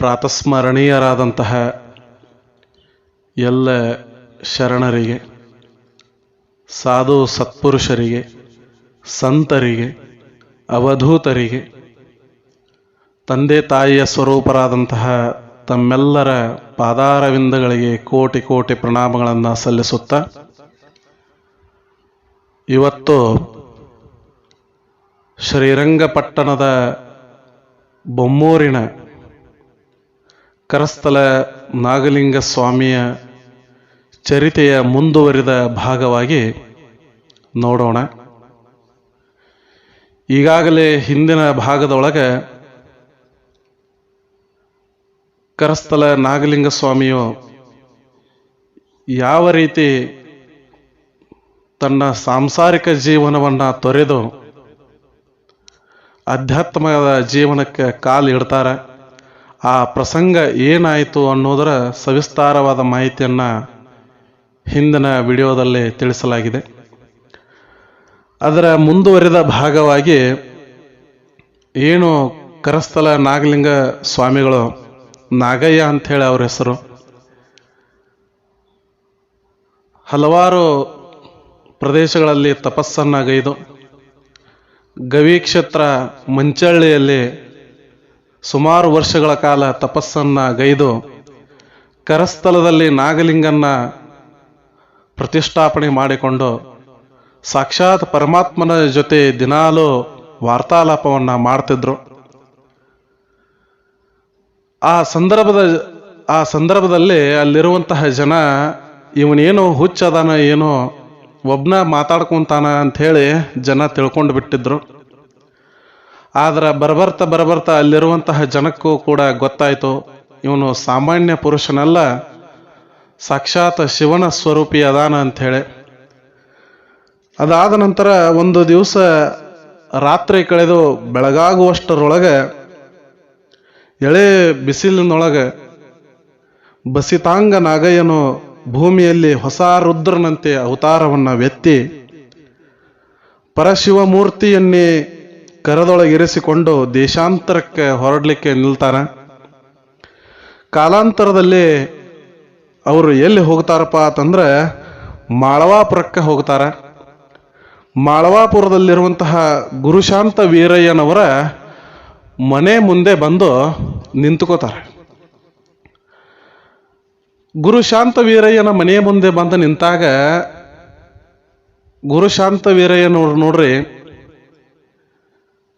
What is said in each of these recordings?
ಪ್ರಾತಸ್ಮರಣೀಯರಾದಂತಹ ಎಲ್ಲ ಶರಣರಿಗೆ, ಸಾಧು ಸತ್ಪುರುಷರಿಗೆ, ಸಂತರಿಗೆ, ಅವಧೂತರಿಗೆ, ತಂದೆ ತಾಯಿಯ ಸ್ವರೂಪರಾದಂತಹ ತಮ್ಮೆಲ್ಲರ ಪಾದಾರವಿಂದಗಳಿಗೆ ಕೋಟಿ ಕೋಟಿ ಪ್ರಣಾಮಗಳನ್ನು ಸಲ್ಲಿಸುತ್ತ, ಇವತ್ತು ಶ್ರೀರಂಗಪಟ್ಟಣದ ಬೊಮ್ಮೂರಿನ ಕರಸ್ಥಲ ನಾಗಲಿಂಗ ಸ್ವಾಮಿಯ ಚರಿತೆಯ ಮುಂದುವರಿದ ಭಾಗವಾಗಿ ನೋಡೋಣ. ಈಗಾಗಲೇ ಹಿಂದಿನ ಭಾಗದೊಳಗೆ ಕರಸ್ಥಲ ನಾಗಲಿಂಗ ಸ್ವಾಮಿಯು ಯಾವ ರೀತಿ ತನ್ನ ಸಾಂಸಾರಿಕ ಜೀವನವನ್ನು ತೊರೆದು ಅಧ್ಯಾತ್ಮದ ಜೀವನಕ್ಕೆ ಕಾಲು ಇಡ್ತಾರೆ ಆ ಪ್ರಸಂಗ ಏನಾಯಿತು ಅನ್ನೋದರ ಸವಿಸ್ತಾರವಾದ ಮಾಹಿತಿಯನ್ನು ಹಿಂದಿನ ವಿಡಿಯೋದಲ್ಲಿ ತಿಳಿಸಲಾಗಿದೆ. ಅದರ ಮುಂದುವರಿದ ಭಾಗವಾಗಿ ಏನು ಕರಸ್ಥಲ ನಾಗಲಿಂಗ ಸ್ವಾಮಿಗಳು ನಾಗಯ್ಯ ಅಂಥೇಳಿ ಅವ್ರ ಹೆಸರು. ಹಲವಾರು ಪ್ರದೇಶಗಳಲ್ಲಿ ತಪಸ್ಸನ್ನು ಗೈದು. ಗವಿ ಕ್ಷೇತ್ರ ಮಂಚಳ್ಳಿಯಲ್ಲಿ ಸುಮಾರು ವರ್ಷಗಳ ಕಾಲ ತಪಸ್ಸನ್ನು ಗೈದು ಕರಸ್ಥಲದಲ್ಲಿ ನಾಗಲಿಂಗನ್ನ ಪ್ರತಿಷ್ಠಾಪನೆ ಮಾಡಿಕೊಂಡು ಸಾಕ್ಷಾತ್ ಪರಮಾತ್ಮನ ಜೊತೆ ದಿನಾಲೂ ವಾರ್ತಾಲಾಪವನ್ನು ಮಾಡ್ತಿದ್ರು. ಆ ಸಂದರ್ಭದ, ಆ ಸಂದರ್ಭದಲ್ಲಿ ಅಲ್ಲಿರುವಂತಹ ಜನ, ಇವನೇನು ಹುಚ್ಚದಾನ, ಏನೋ ಒಬ್ನ ಮಾತಾಡ್ಕೊಂತಾನ ಅಂಥೇಳಿ ಜನ ತಿಳ್ಕೊಂಡು ಬಿಟ್ಟಿದ್ರು ಆದ್ರೆ ಬರಬರ್ತ ಬರಬರ್ತ ಅಲ್ಲಿರುವಂತಹ ಜನಕ್ಕೂ ಕೂಡ ಗೊತ್ತಾಯಿತು, ಇವನು ಸಾಮಾನ್ಯ ಪುರುಷನಲ್ಲ, ಸಾಕ್ಷಾತ್ ಶಿವನ ಸ್ವರೂಪಿ ಅದಾನ ಅಂಥೇಳಿ. ಅದಾದ ನಂತರ ಒಂದು ದಿವಸ ರಾತ್ರಿ ಕಳೆದು ಬೆಳಗಾಗುವಷ್ಟರೊಳಗೆ ಎಳೆ ಬಿಸಿಲಿನೊಳಗೆ ಬಸಿತಾಂಗ ನಾಗಯ್ಯನು ಭೂಮಿಯಲ್ಲಿ ಹೊಸ ರುದ್ರನಂತೆ ಅವತಾರವನ್ನು ವೆತ್ತಿ, ಪರಶಿವಮೂರ್ತಿಯನ್ನೇ ಕರದೊಳಗಿರಿಸಿಕೊಂಡು ದೇಶಾಂತರಕ್ಕೆ ಹೊರಡಲಿಕ್ಕೆ ನಿಲ್ತಾರೆ? ಕಾಲಾಂತರದಲ್ಲಿ ಅವರು ಎಲ್ಲಿ ಹೋಗ್ತಾರಪ್ಪ ಅಂತಂದ್ರೆ ಮಾಳವಾಪುರಕ್ಕೆ ಹೋಗ್ತಾರೆ. ಮಾಳವಾಪುರದಲ್ಲಿರುವಂತಹ ಗುರುಶಾಂತ ವೀರಯ್ಯನವರ ಮನೆ ಮುಂದೆ ಬಂದು ನಿಂತ್ಕೋತಾರೆ. ಗುರುಶಾಂತ ವೀರಯ್ಯನ ಮನೆ ಮುಂದೆ ಬಂದು ನಿಂತಾಗ ಗುರುಶಾಂತ ವೀರಯ್ಯನವ್ರು ನೋಡ್ರಿ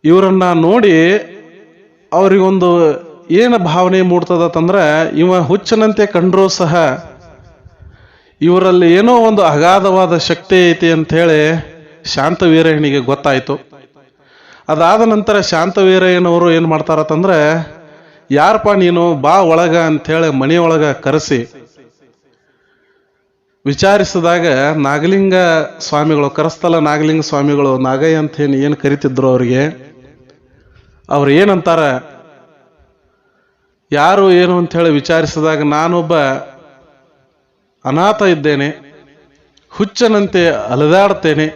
ಇವರನ್ನ ನೋಡಿ ಅವರಿಗೊಂದು ಏನು ಭಾವನೆ ಮೂಡ್ತದತ್ತಂದ್ರೆ, ಇವ ಹುಚ್ಚನಂತೆ ಕಂಡ್ರೂ ಸಹ ಇವರಲ್ಲಿ ಏನೋ ಒಂದು ಅಗಾಧವಾದ ಶಕ್ತಿ ಐತಿ ಅಂಥೇಳಿ ಶಾಂತವೀರಯ್ಯನಿಗೆ ಗೊತ್ತಾಯಿತು. ಅದಾದ ನಂತರ ಶಾಂತವೀರಯ್ಯನವರು ಏನು ಮಾಡ್ತಾರತ್ತಂದ್ರೆ ಯಾರಪ್ಪ ನೀನು ಬಾ ಒಳಗ ಅಂಥೇಳಿ ಮನೆಯೊಳಗ ಕರೆಸಿ, ವಿಚಾರಿಸಿದಾಗ ನಾಗಲಿಂಗ ಸ್ವಾಮಿಗಳು, ಕರಸ್ಥಲ ನಾಗಲಿಂಗ ಸ್ವಾಮಿಗಳು ನಾಗಯ್ಯ ಅಂತ ಏನು ಕರಿತಿದ್ರು ಅವರಿಗೆ ಅವ್ರು ಏನಂತಾರೆ? ಯಾರು ಏನು ಅಂತ ಹೇಳಿ ವಿಚಾರಿಸಿದಾಗ ನಾನೊಬ್ಬ ಅನಾಥ ಇದ್ದೇನೆ, ಹುಚ್ಚನಂತೆ ಅಲೆದಾಡ್ತೇನೆ.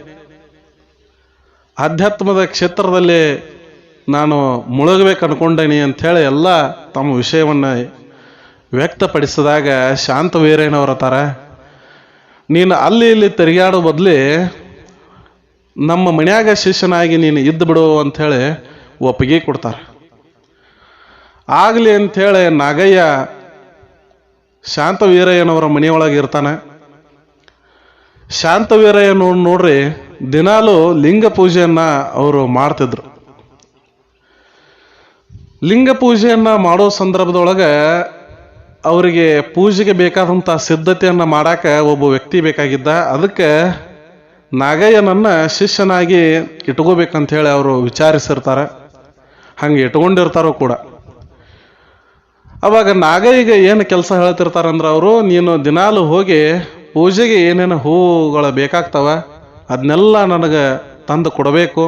ಆಧ್ಯಾತ್ಮದ ಕ್ಷೇತ್ರದಲ್ಲಿ ನಾನು ಮುಳುಗಬೇಕು ಅನ್ಕೊಂಡೇನಿ ಅಂಥೇಳಿ ಎಲ್ಲ ತಮ್ಮ ವಿಷಯವನ್ನು ವ್ಯಕ್ತಪಡಿಸಿದಾಗ ಶಾಂತ ವೀರೇನವ್ರ ತರ ನೀನು ಅಲ್ಲಿ ಇಲ್ಲಿ ತಿರುಗಾಡೋ ಬದಲಿ ನಮ್ಮ ಮನ್ಯಾಗ ಶಿಷ್ಯನಾಗಿ ನೀನು ಇದ್ದು ಬಿಡು ಅಂಥೇಳಿ ಒಪ್ಪಿಗೆ ಕೊಡ್ತಾರೆ. ಆಗಲಿ ಅಂಥೇಳಿ ನಾಗಯ್ಯ ಶಾಂತ ವೀರಯ್ಯನವರ ಮನೆಯೊಳಗೆ ಇರ್ತಾನೆ. ಶಾಂತ ವೀರಯ್ಯ ನೋಡಿ ನೋಡ್ರಿ, ದಿನಾಲು ಲಿಂಗ ಪೂಜೆಯನ್ನು ಅವರು ಮಾಡ್ತಿದ್ರು. ಲಿಂಗ ಪೂಜೆಯನ್ನು ಮಾಡೋ ಸಂದರ್ಭದೊಳಗೆ ಅವರಿಗೆ ಪೂಜೆಗೆ ಬೇಕಾದಂಥ ಸಿದ್ಧತೆಯನ್ನು ಮಾಡಕ್ಕೆ ಒಬ್ಬ ವ್ಯಕ್ತಿ ಬೇಕಾಗಿದ್ದ. ಅದಕ್ಕೆ ನಾಗಯ್ಯನನ್ನು ಶಿಷ್ಯನಾಗಿ ಇಟ್ಕೋಬೇಕಂತ ಹೇಳಿ ಅವರು ವಿಚಾರಿಸಿರ್ತಾರೆ. ಹಂಗೆ ಇಟ್ಕೊಂಡಿರ್ತಾರೋ ಕೂಡ. ಅವಾಗ ನಾಗಯ್ಯಗೆ ಏನು ಕೆಲಸ ಹೇಳ್ತಿರ್ತಾರಂದ್ರೆ ಅವರು, ನೀನು ದಿನಾಲು ಹೋಗಿ ಪೂಜೆಗೆ ಏನೇನು ಹೂವುಗಳು ಬೇಕಾಗ್ತವ ಅದನ್ನೆಲ್ಲ ನನಗೆ ತಂದು ಕೊಡಬೇಕು.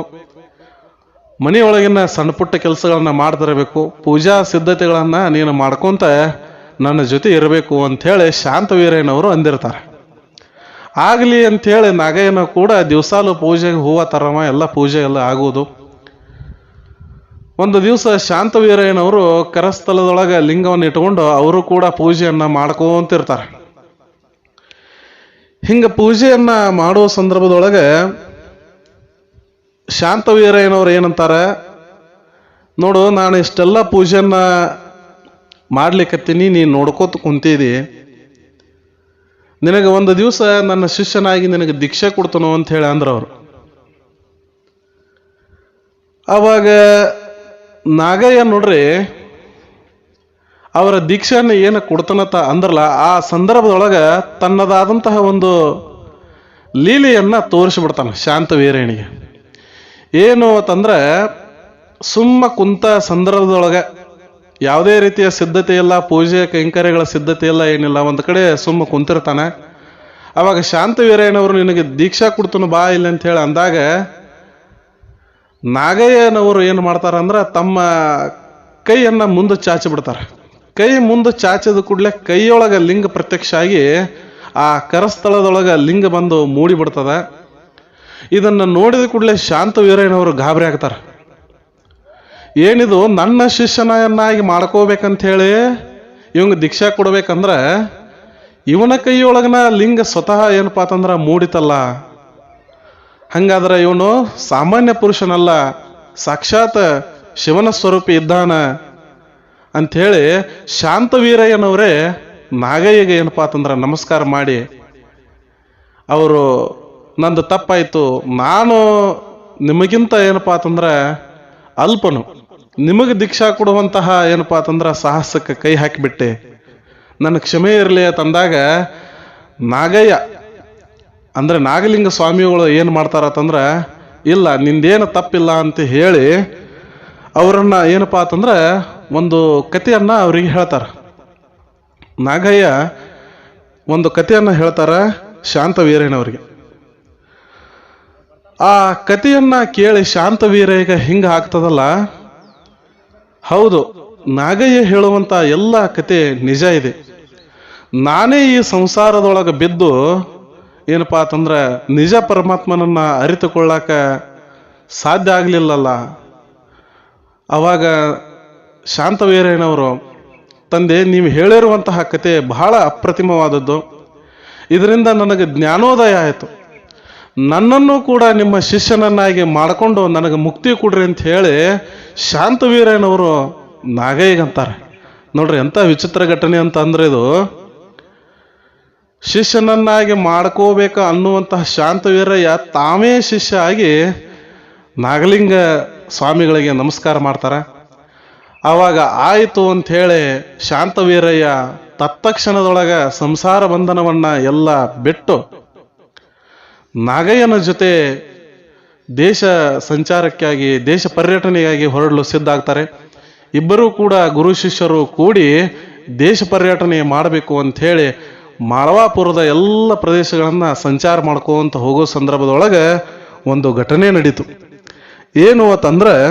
ಮನೆಯೊಳಗಿನ ಸಣ್ಣ ಪುಟ್ಟ ಕೆಲಸಗಳನ್ನ ಮಾಡ್ತಿರಬೇಕು. ಪೂಜಾ ಸಿದ್ಧತೆಗಳನ್ನು ನೀನು ಮಾಡ್ಕೊತ ನನ್ನ ಜೊತೆ ಇರಬೇಕು ಅಂಥೇಳಿ ಶಾಂತವೀರಯ್ಯನವರು ಅಂದಿರ್ತಾರೆ. ಆಗಲಿ ಅಂಥೇಳಿ ನಾಗಯ್ಯನ ಕೂಡ ದಿವಸಾಲು ಪೂಜೆಗೆ ಹೂವು ತರವ ಎಲ್ಲ ಪೂಜೆ ಎಲ್ಲ ಆಗುವುದು. ಒಂದು ದಿವಸ ಶಾಂತವೀರಯ್ಯನವರು ಕರಸ್ಥಲದೊಳಗೆ ಲಿಂಗವನ್ನು ಇಟ್ಕೊಂಡು ಅವರು ಕೂಡ ಪೂಜೆಯನ್ನು ಮಾಡ್ಕೊಂತಿರ್ತಾರೆ. ಹಿಂಗೆ ಪೂಜೆಯನ್ನು ಮಾಡುವ ಸಂದರ್ಭದೊಳಗೆ ಶಾಂತವೀರಯ್ಯನವ್ರು ಏನಂತಾರೆ, ನೋಡು, ನಾನು ಇಷ್ಟೆಲ್ಲ ಪೂಜೆಯನ್ನು ಮಾಡ್ಲಿಕ್ಕತ್ತೀನಿ ನೀನು ನೋಡ್ಕೋತ ಕುಂತಿದಿ. ನಿನಗೆ ಒಂದು ದಿವಸ ನನ್ನ ಶಿಷ್ಯನಾಗಿ ನಿನಗೆ ದೀಕ್ಷೆ ಕೊಡ್ತನೋ ಅಂತ ಹೇಳಿ ಅಂದ್ರೆ ಅವರು ಅವಾಗ ನಾಗಯ್ಯ ನೋಡ್ರಿ, ಅವರ ದೀಕ್ಷೆಯನ್ನು ಏನು ಕೊಡ್ತಾನತ್ತ ಅಂದ್ರಲ್ಲ, ಆ ಸಂದರ್ಭದೊಳಗೆ ತನ್ನದಾದಂತಹ ಒಂದು ಲೀಲೆಯನ್ನ ತೋರಿಸಿಬಿಡ್ತಾನೆ ಶಾಂತವೀರೇಣಿಗೆ ಏನು ಅಂತಂದ್ರೆ, ಸುಮ್ಮ ಕುಂತ ಸಂದರ್ಭದೊಳಗೆ ಯಾವುದೇ ರೀತಿಯ ಸಿದ್ಧತೆ ಇಲ್ಲ, ಪೂಜೆ ಕೈಂಕರ್ಯಗಳ ಸಿದ್ಧತೆ ಇಲ್ಲ, ಏನಿಲ್ಲ, ಒಂದು ಕಡೆ ಸುಮ್ಮ ಕುಂತಿರ್ತಾನೆ. ಅವಾಗ ಶಾಂತ ವೀರಯ್ಯನವರು ನಿನಗೆ ದೀಕ್ಷಾ ಕೊಡ್ತನು ಬಾ ಇಲ್ಲ ಅಂತ ಹೇಳಿ ಅಂದಾಗ ನಾಗಯ್ಯನವರು ಏನು ಮಾಡ್ತಾರಂದ್ರೆ ತಮ್ಮ ಕೈಯನ್ನ ಮುಂದೆ ಚಾಚಿ ಬಿಡ್ತಾರೆ. ಕೈ ಮುಂದೆ ಚಾಚಿದ ಕೂಡಲೇ ಕೈಯೊಳಗೆ ಲಿಂಗ ಪ್ರತ್ಯಕ್ಷ ಆಗಿ ಆ ಕರಸ್ಥಳದೊಳಗೆ ಲಿಂಗ ಬಂದು ಮೂಡಿ ಬಿಡ್ತದ. ಇದನ್ನು ನೋಡಿದ ಕೂಡಲೇ ಶಾಂತವೀರಯ್ಯನವರು ಗಾಬರಿ ಆಗ್ತಾರೆ. ಏನಿದು ನನ್ನ ಶಿಷ್ಯನನ್ನಾಗಿ ಮಾಡ್ಕೋಬೇಕಂತ ಹೇಳಿ ದೀಕ್ಷೆ ದೀಕ್ಷಾ ಕೊಡಬೇಕಂದ್ರೆ ಇವನ ಕೈಯೊಳಗನ ಲಿಂಗ ಸ್ವತಃ ಏನಪ್ಪಾ ಅಂತಂದ್ರೆ ಮೂಡಿತಲ್ಲ. ಹಂಗಾದ್ರೆ ಇವನು ಸಾಮಾನ್ಯ ಪುರುಷನಲ್ಲ, ಸಾಕ್ಷಾತ್ ಶಿವನ ಸ್ವರೂಪಿ ಇದ್ದಾನ ಅಂಥೇಳಿ ಶಾಂತವೀರಯ್ಯನವರೇ ನಾಗಯ್ಯಗೆ ಏನಪ್ಪಾ ಅಂತಂದ್ರೆ ನಮಸ್ಕಾರ ಮಾಡಿ. ಅವರು, ನಂದು ತಪ್ಪಾಯಿತು, ನಾನು ನಿಮಗಿಂತ ಏನಪ್ಪಾ ಅಂತಂದ್ರೆ ಅಲ್ಪನು. ನಿಮಗೆ ದೀಕ್ಷಾ ಕೊಡುವಂತಹ ಏನಪ್ಪಾ ಅಂತಂದ್ರೆ ಸಾಹಸಕ್ಕೆ ಕೈ ಹಾಕಿಬಿಟ್ಟೆ. ನನ್ನ ಕ್ಷಮೆ ಇರಲಿ ಅಂತಂದಾಗ ನಾಗಯ್ಯ ಅಂದ್ರೆ ನಾಗಲಿಂಗ ಸ್ವಾಮಿಗಳು ಏನು ಮಾಡ್ತಾರತ್ತಂದ್ರೆ, ಇಲ್ಲ, ನಿಂದೇನು ತಪ್ಪಿಲ್ಲ ಅಂತ ಹೇಳಿ ಅವರನ್ನು ಏನಪ್ಪ ಅಂತಂದ್ರೆ ಒಂದು ಕಥೆಯನ್ನು ಅವರಿಗೆ ಹೇಳ್ತಾರೆ. ನಾಗಯ್ಯ ಒಂದು ಕಥೆಯನ್ನು ಹೇಳ್ತಾರೆ ಶಾಂತವೀರಯ್ಯನವರಿಗೆ. ಆ ಕಥೆಯನ್ನು ಕೇಳಿ ಶಾಂತವೀರಯ್ಯಗ ಹಿಂಗೆ ಆಗ್ತದಲ್ಲ, ಹೌದು, ನಾಗಯ್ಯ ಹೇಳುವಂಥ ಎಲ್ಲ ಕತೆ ನಿಜ ಇದೆ. ನಾನೇ ಈ ಸಂಸಾರದೊಳಗೆ ಬಿದ್ದು ಏನಪ್ಪಾ ಅಂತಂದ್ರೆ ನಿಜ ಪರಮಾತ್ಮನನ್ನ ಅರಿತುಕೊಳ್ಳಾಕ ಸಾಧ್ಯ ಆಗಲಿಲ್ಲಲ್ಲ. ಅವಾಗ ಶಾಂತವೀರಯ್ಯನವರು, ತಂದೆ, ನೀವು ಹೇಳಿರುವಂತಹ ಕತೆ ಬಹಳ ಅಪ್ರತಿಮವಾದದ್ದು. ಇದರಿಂದ ನನಗೆ ಜ್ಞಾನೋದಯ ಆಯಿತು. ನನ್ನನ್ನು ಕೂಡ ನಿಮ್ಮ ಶಿಷ್ಯನನ್ನಾಗಿ ಮಾಡಿಕೊಂಡು ನನಗೆ ಮುಕ್ತಿ ಕೊಡ್ರಿ ಅಂತ ಹೇಳಿ ಶಾಂತವೀರಯ್ಯನವರು ನಾಗಯ್ಯಗಂತಾರೆ. ನೋಡ್ರಿ ಎಂಥ ವಿಚಿತ್ರ ಘಟನೆ ಅಂತ ಅಂದ್ರೆ ಇದು. ಶಿಷ್ಯನನ್ನಾಗಿ ಮಾಡ್ಕೋಬೇಕ ಅನ್ನುವಂತಹ ಶಾಂತವೀರಯ್ಯ ತಾವೇ ಶಿಷ್ಯ ಆಗಿ ನಾಗಲಿಂಗ ಸ್ವಾಮಿಗಳಿಗೆ ನಮಸ್ಕಾರ ಮಾಡ್ತಾರೆ. ಆವಾಗ ಆಯಿತು ಅಂತ ಹೇಳಿ ಶಾಂತವೀರಯ್ಯ ತತ್ತಕ್ಷಣದೊಳಗ ಸಂಸಾರ ಬಂಧನವನ್ನ ಎಲ್ಲ ಬಿಟ್ಟು ನಾಗಯ್ಯನ ಜೊತೆ ದೇಶ ಸಂಚಾರಕ್ಕಾಗಿ, ದೇಶ ಪರ್ಯಟನೆಗಾಗಿ ಹೊರಡಲು ಸಿದ್ಧ ಆಗ್ತಾರೆ. ಇಬ್ಬರೂ ಕೂಡ ಗುರು ಶಿಷ್ಯರು ಕೂಡಿ ದೇಶ ಪರ್ಯಟನೆ ಮಾಡಬೇಕು ಅಂಥೇಳಿ ಮಾಳವಾಪುರದ ಎಲ್ಲ ಪ್ರದೇಶಗಳನ್ನು ಸಂಚಾರ ಮಾಡ್ಕೊಂತ ಹೋಗೋ ಸಂದರ್ಭದೊಳಗೆ ಒಂದು ಘಟನೆ ನಡೀತು. ಏನು ಅಂತಂದ್ರೆ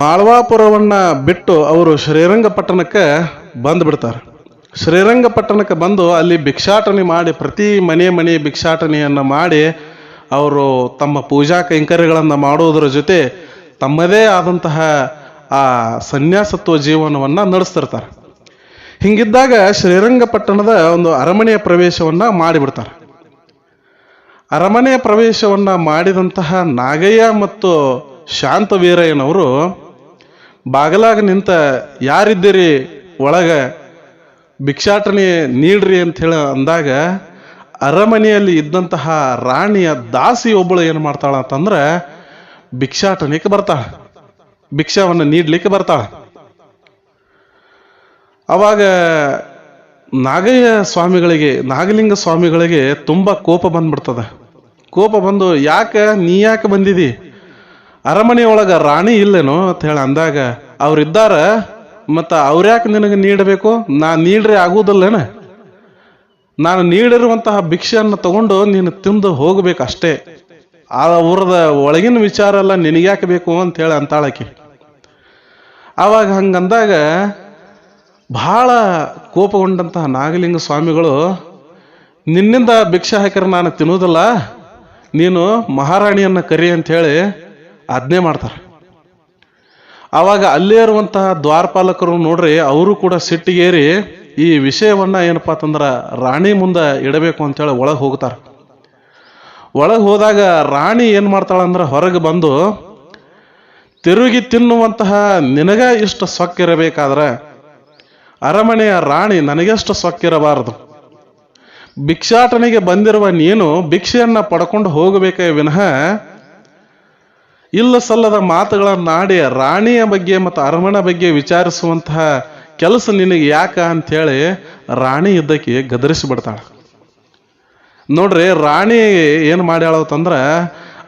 ಮಾಳವಾಪುರವನ್ನು ಬಿಟ್ಟು ಅವರು ಶ್ರೀರಂಗಪಟ್ಟಣಕ್ಕೆ ಬಂದ್ಬಿಡ್ತಾರೆ. ಶ್ರೀರಂಗಪಟ್ಟಣಕ್ಕೆ ಬಂದು ಅಲ್ಲಿ ಭಿಕ್ಷಾಟನೆ ಮಾಡಿ, ಪ್ರತಿ ಮನೆ ಮನೆ ಭಿಕ್ಷಾಟನೆಯನ್ನು ಮಾಡಿ ಅವರು ತಮ್ಮ ಪೂಜಾ ಕೈಂಕರ್ಯಗಳನ್ನು ಮಾಡುವುದರ ಜೊತೆ ತಮ್ಮದೇ ಆದಂತಹ ಆ ಸನ್ಯಾಸತ್ವ ಜೀವನವನ್ನು ನಡೆಸ್ತಿರ್ತಾರೆ. ಹಿಂಗಿದ್ದಾಗ ಶ್ರೀರಂಗಪಟ್ಟಣದ ಒಂದು ಅರಮನೆಯ ಪ್ರವೇಶವನ್ನ ಮಾಡಿಬಿಡ್ತಾರೆ. ಅರಮನೆಯ ಪ್ರವೇಶವನ್ನ ಮಾಡಿದಂತಹ ನಾಗಯ್ಯ ಮತ್ತು ಶಾಂತವೀರಯ್ಯನವರು ಬಾಗಲಾಗ ನಿಂತ, ಯಾರಿದ್ದೀರಿ ಒಳಗ? ಭಿಕ್ಷಾಟನೆ ನೀಡ್ರಿ ಅಂತ ಹೇಳಿ ಅಂದಾಗ, ಅರಮನೆಯಲ್ಲಿ ಇದ್ದಂತಹ ರಾಣಿಯ ದಾಸಿ ಒಬ್ಬಳು ಏನು ಮಾಡ್ತಾಳ ಅಂತಂದ್ರೆ, ಭಿಕ್ಷಾಟನೆಗೆ ಬರ್ತಾಳ. ಭಿಕ್ಷಾವನ್ನ ನೀಡ್ಲಿಕ್ಕೆ ಬರ್ತಾಳ. ಅವಾಗ ನಾಗಯ್ಯ ಸ್ವಾಮಿಗಳಿಗೆ, ನಾಗಲಿಂಗ ಸ್ವಾಮಿಗಳಿಗೆ ತುಂಬ ಕೋಪ ಬಂದ್ಬಿಡ್ತದ. ಕೋಪ ಬಂದು, ಯಾಕೆ, ನೀ ಯಾಕೆ ಬಂದಿದಿ? ಅರಮನೆ ಒಳಗ ರಾಣಿ ಇಲ್ಲೇನೋ? ಅಂತ ಹೇಳಿ ಅಂದಾಗ ಅವರಿದ್ದಾರ ಮತ್ತು ಅವ್ರ್ಯಾಕೆ ನಿನಗೆ ನೀಡಬೇಕು? ನಾ ನೀಡ್ರೆ ಆಗುವುದಿಲ್ಲೇನ? ನಾನು ನೀಡಿರುವಂತಹ ಭಿಕ್ಷೆಯನ್ನು ತಗೊಂಡು ನೀನು ತಿಂದು ಹೋಗಬೇಕು ಅಷ್ಟೇ. ಆ ಊರದ ಒಳಗಿನ ವಿಚಾರ ಎಲ್ಲ ನಿನಗ್ಯಾಕೆ ಬೇಕು? ಅಂತ ಹೇಳಿ ಅಂತಾಳಕಿ. ಆವಾಗ ಹಂಗಂದಾಗ ಬಹಳ ಕೋಪಗೊಂಡಂತಹ ನಾಗಲಿಂಗ ಸ್ವಾಮಿಗಳು, ನಿನ್ನಿಂದ ಭಿಕ್ಷೆ ಹಾಕಿದ್ರೆ ನಾನು ತಿನ್ನುವುದಿಲ್ಲ ನೀನು ಮಹಾರಾಣಿಯನ್ನ ಕರಿ ಅಂತ ಹೇಳಿ ಆಜ್ಞೆ ಮಾಡ್ತಾರೆ. ಆವಾಗ ಅಲ್ಲೇ ಇರುವಂತಹ ದ್ವಾರಪಾಲಕರು ನೋಡ್ರಿ, ಅವರು ಕೂಡ ಸಿಟ್ಟಿಗೇರಿ ಈ ವಿಷಯವನ್ನ ಏನಪ್ಪಾ ಅಂತಂದ್ರೆ ರಾಣಿ ಮುಂದೆ ಇಡಬೇಕು ಅಂತೇಳಿ ಒಳಗೆ ಹೋಗ್ತಾರೆ. ಒಳಗೆ ಹೋದಾಗ ರಾಣಿ ಏನು ಮಾಡ್ತಾಳಂದ್ರೆ ಹೊರಗೆ ಬಂದು, ತಿರುಗಿ ತಿನ್ನುವಂತಹ ನಿನಗ ಇಷ್ಟು ಸೊಕ್ಕಿರಬೇಕಾದ್ರೆ ಅರಮನೆಯ ರಾಣಿ ನನಗೆಷ್ಟು ಸೊಕ್ಕಿರಬಾರದು. ಭಿಕ್ಷಾಟನೆಗೆ ಬಂದಿರುವ ನೀನು ಭಿಕ್ಷೆಯನ್ನು ಪಡ್ಕೊಂಡು ಹೋಗಬೇಕೇ ವಿನಃ, ಇಲ್ಲ ಸಲ್ಲದ ಮಾತುಗಳನ್ನಾಡಿ ರಾಣಿಯ ಬಗ್ಗೆ ಮತ್ತು ಅರಮನೆ ಬಗ್ಗೆ ವಿಚಾರಿಸುವಂತಹ ಕೆಲಸ ನಿನಗೆ ಯಾಕ ಅಂಥೇಳಿ ರಾಣಿ ಇದ್ದಕ್ಕೆ ಗದರಿಸಿಬಿಡ್ತಾಳೆ ನೋಡ್ರಿ, ರಾಣಿ ಏನು ಮಾಡ್ಯಾಳತಂದ್ರೆ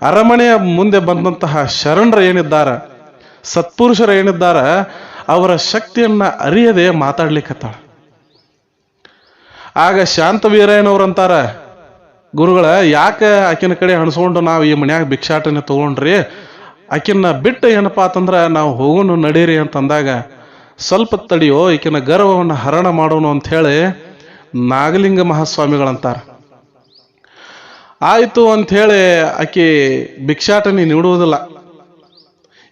ಅರಮನೆಯ ಮುಂದೆ ಬಂದಂತಹ ಶರಣರು ಏನಿದ್ದಾರೆ, ಸತ್ಪುರುಷರು ಏನಿದ್ದಾರ ಅವರ ಶಕ್ತಿಯನ್ನ ಅರಿಯದೆ ಮಾತಾಡ್ಲಿಕ್ಕತ್ತಾಳ. ಆಗ ಶಾಂತ ಅಂತಾರ ಗುರುಗಳ, ಯಾಕೆ ಆಕಿನ ಕಡೆ ಹಣಸ್ಕೊಂಡು ನಾವು ಈ ಮನ್ಯಾಗ ಭಿಕ್ಷಾಟನೆ ತಗೊಂಡ್ರಿ? ಆಕಿನ ಬಿಟ್ಟು ಏನಪ್ಪಾ ಅಂತಂದ್ರೆ ನಾವು ಹೋಗೋನು ನಡೀರಿ ಅಂತಂದಾಗ, ಸ್ವಲ್ಪ ತಡಿಯೋ, ಈಕಿನ ಗರ್ವವನ್ನು ಹರಣ ಅಂತ ಹೇಳಿ ನಾಗಲಿಂಗ ಮಹಾಸ್ವಾಮಿಗಳಂತಾರ. ಆಯಿತು ಅಂಥೇಳಿ ಆಕಿ ಭಿಕ್ಷಾಟನೆ ನೀಡುವುದಿಲ್ಲ.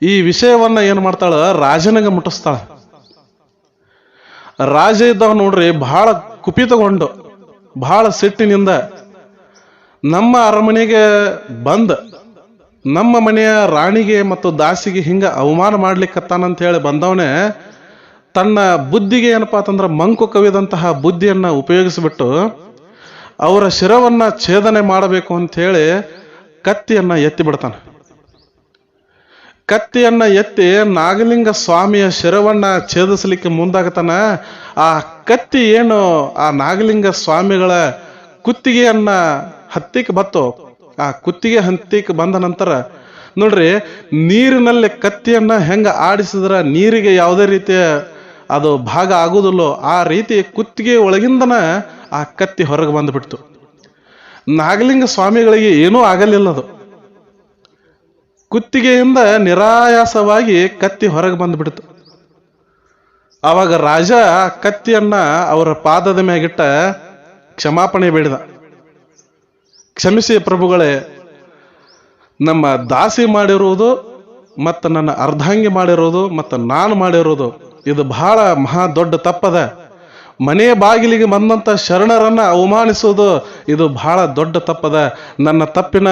ಈ ವಿಷಯವನ್ನ ಏನು ಮಾಡ್ತಾಳ? ರಾಜನಿಗೆ ಮುಟ್ಟಿಸ್ತಾಳ. ರಾಜ ಇದ್ದವ ನೋಡ್ರಿ ಬಹಳ ಕುಪಿತಗೊಂಡು ಬಹಳ ಸಿಟ್ಟಿನಿಂದ ನಮ್ಮ ಅರಮನೆಗೆ ಬಂದ, ನಮ್ಮ ಮನೆಯ ರಾಣಿಗೆ ಮತ್ತು ದಾಸಿಗೆ ಹಿಂಗ ಅವಮಾನ ಮಾಡ್ಲಿಕ್ಕತ್ತಾನಂತ ಹೇಳಿ ಬಂದವನೇ, ತನ್ನ ಬುದ್ಧಿಗೆ ಏನಪ್ಪಾ ಅಂತಂದ್ರೆ ಮಂಕು ಕವಿದಂತಹ ಬುದ್ಧಿಯನ್ನ ಉಪಯೋಗಿಸಿಬಿಟ್ಟು ಅವರ ಶಿರವನ್ನ ಛೇದನೆ ಮಾಡಬೇಕು ಅಂತ ಹೇಳಿ ಕತ್ತಿಯನ್ನ ಎತ್ತಿ ಬಿಡ್ತಾನೆ. ಕತ್ತಿಯನ್ನ ಎತ್ತಿ ನಾಗಲಿಂಗ ಸ್ವಾಮಿಯ ಶಿರವನ್ನ ಛೇದಿಸಲಿಕ್ಕೆ ಮುಂದಾಗತಾನ, ಆ ಕತ್ತಿ ಏನು ಆ ನಾಗಲಿಂಗ ಸ್ವಾಮಿಗಳ ಕುತ್ತಿಗೆಯನ್ನ ಹತ್ತಿಕ್ ಬತ್ತು ಆ ಕುತ್ತಿಗೆ ಹತ್ತಿಕ್ ಬಂದ ನಂತರ, ನೋಡ್ರಿ, ನೀರಿನಲ್ಲಿ ಕತ್ತಿಯನ್ನ ಹೆಂಗ ಆಡಿಸಿದ್ರ ನೀರಿಗೆ ಯಾವುದೇ ರೀತಿಯ ಅದು ಭಾಗ ಆಗುದಿಲ್ಲೋ, ಆ ರೀತಿ ಕುತ್ತಿಗೆ ಒಳಗಿಂದನ ಆ ಕತ್ತಿ ಹೊರಗೆ ಬಂದ್ಬಿಡ್ತು. ನಾಗಲಿಂಗ ಸ್ವಾಮಿಗಳಿಗೆ ಏನೂ ಆಗಲಿಲ್ಲ ಅದು ಕುತ್ತಿಗೆಯಿಂದ ನಿರಾಯಾಸವಾಗಿ ಕತ್ತಿ ಹೊರಗೆ ಬಂದ್ಬಿಡ್ತು. ಆವಾಗ ರಾಜ ಕತ್ತಿಯನ್ನ ಅವರ ಪಾದದ ಮ್ಯಾಗಿಟ್ಟ ಕ್ಷಮಾಪಣೆ ಬೇಡಿದ. ಕ್ಷಮಿಸಿ ಪ್ರಭುಗಳೇ, ನಮ್ಮ ದಾಸಿ ಮಾಡಿರುವುದು ಮತ್ತು ನನ್ನ ಅರ್ಧಾಂಗಿ ಮಾಡಿರೋದು ಮತ್ತು ನಾನು ಮಾಡಿರೋದು, ಇದು ಬಹಳ ಮಹಾ ದೊಡ್ಡ ತಪ್ಪದ. ಮನೆಯ ಬಾಗಿಲಿಗೆ ಬಂದಂಥ ಶರಣರನ್ನು ಅವಮಾನಿಸೋದು ಇದು ಬಹಳ ದೊಡ್ಡ ತಪ್ಪದ. ನನ್ನ ತಪ್ಪಿನ